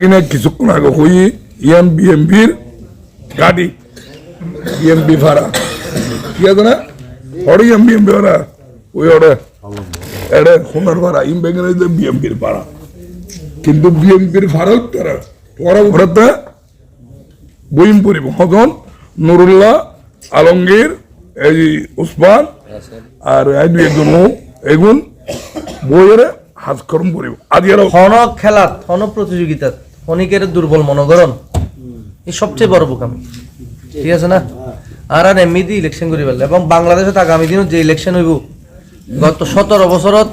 কিনা কিছুক্ষণ আগে হই, ইয়াম বিএমপির গাড়ি বিএমপি ভাড়া। কি আছে না? হড় ইয়াম বিএমপি ভাড়া। ওই ওটা এটা সোনার ভাড়া, ইম বেঙ্গলে বিএমপির ভাড়া। কিন্তু বিএমপির ভাড়া তারা ওরা ওরাতে বইম পরিব। হজন, নুরুল্লাহ, আলমগীর, এই উসমান আর এই দুই একজন এগুন বইয়ের হাজকর্ম করিব। আজ খেলাত হন প্রতিযোগিতাত অনেকের দুর্বল মনোগরণ এই সবচেয়ে বড় বোকামি। ঠিক আছে না? আর আর এমনিতে ইলেকশন করি পেলে এবং বাংলাদেশত আগামী দিনত যে ইলেকশন হইব, গত সতেরো বছরত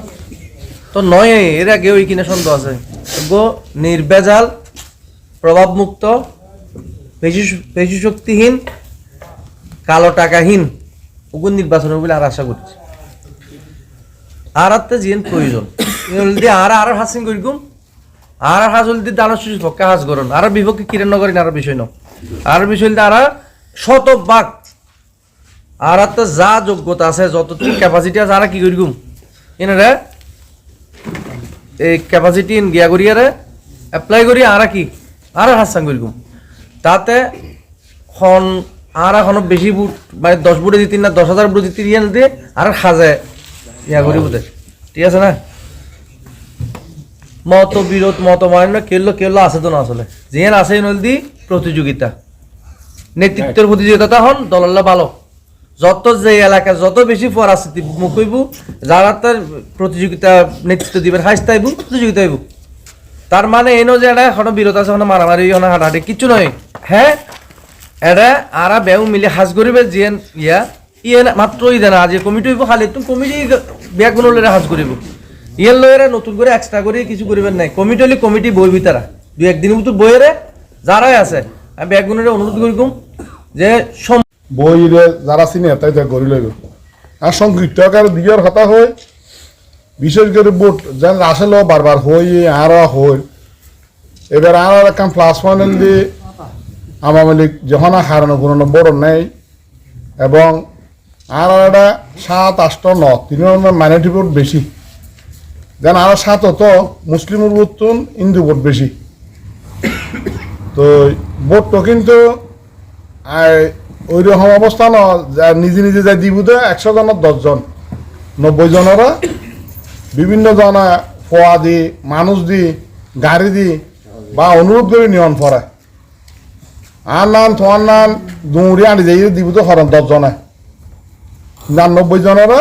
তো নয়, এর আগে ওই কিনা সন্দেহ আছে। নির্বেজাল, প্রভাবমুক্ত পেশি শক্তিহীন, কালো টাকাহীন ওগুন নির্বাচন বলে আর আশা করছি। আর আত্মা জিয়েন প্রয়োজন। আর আর হাসিং করি আর আর হাজ হলদি দানব শিশু পক্ষে হাজ করুন। আর বিপক্ষে কিরেন নগরী আর বিষয় ন আর বিষয় আর বাক আর আত্মা যা যোগ্যতা আছে যতটুকু ক্যাপাসিটি আছে, আর কি করি গুম? এনারে এই ক্যাপাসিটি গিয়া করি, আরে এপ্লাই করি, আর কি? আর হাসাং করি গুম। তাতে খন আর এখনও বেশি বুট মানে দশ বুটে দিতি না, দশ হাজার বুটে দিতি ইয়ে দিয়ে আর সাজে, ইয়া করি বুঝে ঠিক আছে না? মত বিরোধ, মত মান্য, কেল্লো কেল্লো আছে তো না আসলে? যেন আছে নদী প্রতিযোগিতা। নেতৃত্বের প্রতিযোগিতা হন দলাল্লা ভালো। যত যে এলাকায় যত বেশি মুখ হইব, যারা তার প্রতিযোগিতা নেতৃত্ব দিবেন, হাসতে আইব, প্রতিযোগিতা হইব। তার মানে এনো যে এটা এখনও বিরত আছে, এখনও মারামারি, এখনও হাঁটাহাঁটি কিছু নয়। হ্যাঁ? এটা আরা বেউ মিলে হাজ করিবে জিয়েন ইয়া ইয়ে না- মাত্র ই দেনা আজ কমিটি হইব, খালি তুমি কমিটি বেগুন লইরে হাজ করিব। ইয়ের লইরে নতুন করে এক্সট্রা করে কিছু করিবেন নাই। কমিটি হলে কমিটি বই বিতারা দু একদিন মতো বইয়েরে যারাই আছে, আমি বেগুনের অনুরোধ করি কম, যে বইরে যারা চিনে, তাই তাই গড়ি লইব। আর সংক্ষিপ্ত আকারে দিয়ার কথা হয়, বিশেষ করে বোট যেন আসলে, বারবার হই আর হই এবার আর একখান প্লাস পয়েন্ট দিয়ে আমার মালিক যখন হারানো কোনো বড় নেই, এবং আর একটা সাত আষ্ট ন তিন মাইনরিটি ভোট বেশি। যেন আরও সাত তো মুসলিমের ভোট তো হিন্দু ভোট বেশি। তো ভোটটা কিন্তু ওই রকম অবস্থা ন নিজে নিজে যাই দিব দে একশো জনের দশজন নব্বই জনেরা, বিভিন্ন জনা ফোয়া দি, মানুষ দি, গাড়ি দি, বা অনুরোধ করে নিয়ন পরে আর নান তোমার নান দৌড়ি আনি যাই দিব তো হরণ দশজনে নিরানব্বই জনেরা,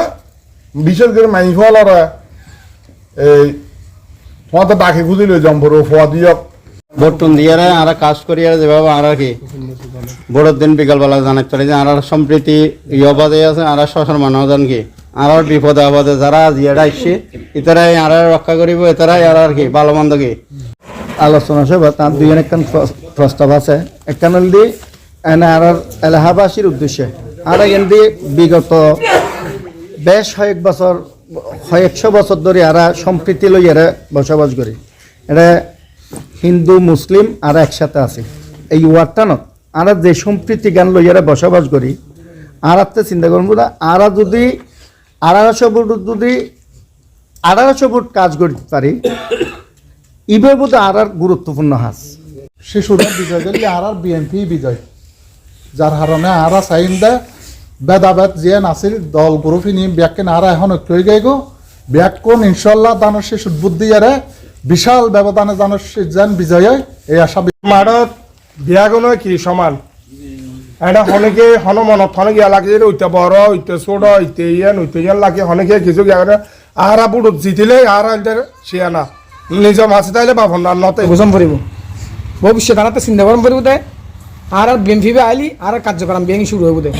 বিশেষ করে মাই ফলরা এই তোমার তো ডাকি খুঁজি লই যাম বড় ফোয়া দিয়ক বর্তন দিয়ে আর কাজ করি আর যেভাবে আর কি? বড়োর দিন বিকালবেলা জানাতে পারি যে আর সম্প্রীতি ইয়বাদে আছে আর শ্বশুর মানুষ জান কি? আর বিপদে আপদে যারা জিয়ারা আসছে ইতারাই আর রক্ষা করিব এতারাই আর আর কি ভালো মন্দ কি? আলোচনা সভা তার দুজন একখান প্র- প্রস্তাব আছে। একখান হলদি এনে আর এলাহাবাসীর উদ্দেশ্যে। আর এখান বিগত বেশ কয়েক বছর কয়েকশো বছর ধরে আর সম্প্রীতি লই এরা বসবাস করি। এটা হিন্দু, মুসলিম আর একসাথে আছে। এই ওয়ার্ডটা ন আর যে সম্প্রীতি গান লই এরা বসবাস করি, আর আপনি চিন্তা করব না আর যদি আড়াইশো ফুট যদি আড়াইশো ফুট কাজ করতে পারি, ইবে বোধ আর আর গুরুত্বপূর্ণ হাস। শিশুরা বিজয় করলে আর আর বিএনপি বিজয়। যার কারণে আর চাইন দে বেদাবেদ যে নাছিল দল গ্রুপ নি ব্যাককেন আর এখন একটু হয়ে গো কোন ইনশাল্লাহ দানের শিশু বুদ্ধি আরে বিশাল ব্যবধানে দানের যেন বিজয় হয় এই আশা মাৰত বিয়াগুণ কি সমান? এটা হনেকে হন মনত হনেকে লাগে ওইটা বড় ওইটা ছোট ওইটা ইয়ান ওইটা ইয়ান লাগে হনেকে কিছু গিয়া আহারা বুড়ত জিতিলে আহারা এলদের শিয়ানা নিজৰ মাছি তাইলে না নতে। ঘোষণ করিব ভবিষ্যৎ আনাতে চিন্তা করম করিব দে। আর আর বিএনপি আইলি আর কার্যক্রম বিএনপি শুরু হইব দে।